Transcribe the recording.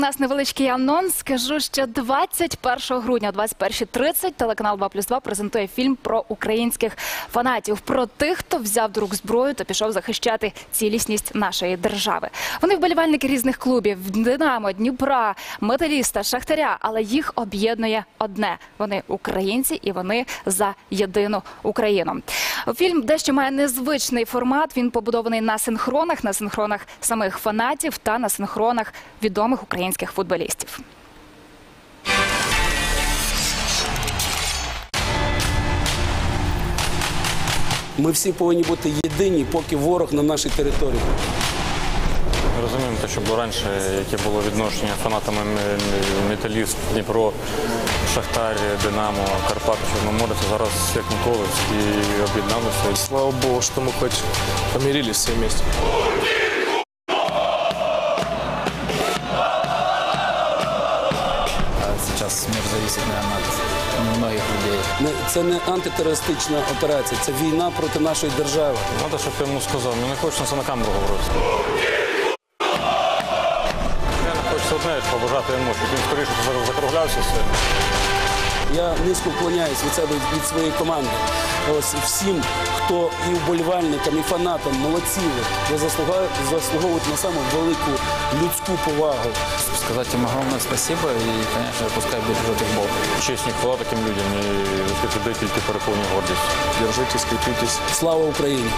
нас невеличкий анонс. Скажу, що 21 грудня, о 21.30 телеканал 2 плюс 2 презентує фільм про українських фанатів, про тих, хто взяв до зброю та пішов захищати цілісність нашої держави. Вони вболівальники різних клубів: Динамо, Дніпра, Металіста, Шахтаря. Але їх об'єднує одне: вони українці і вони за єдину Україну. Фільм дещо має незвичний формат. Він побудований на синхронах, на синхронах самих фанатів та на синхронах відомих українських футболістів. Ми всі повинні бути єдині, поки ворог на нашій території. Розуміємо, те, що було раніше, яке було відношення фанатами Металіст, Дніпро, Шахтар, Динамо, Карпати, Чорноморець. Зараз як ніколи всі об'єдналися. Слава богу, что мы хоть помирились все вместе. Сейчас мир зависит, наверное, от многих людей. Не- Це не антитерористична операція, це війна проти нашої держави. Треба, щоб я йому сказав, ну не хочеться це на камеру говорити. Я не хочеться одне побажати йому, щоб він скоріше закруглявся все. Я низько вклоняюсь від себе від своєї команди. Ось всім, хто і вболівальникам, і фанатам, молодці. ви. Заслуговуєте на саму велику людську повагу. Сказать им огромное спасибо и, конечно, пускай бережет их Бог. Честь не хвала таким людям і туди тільки переповнює гордість. Держитесь, крепитесь. Слава Україні!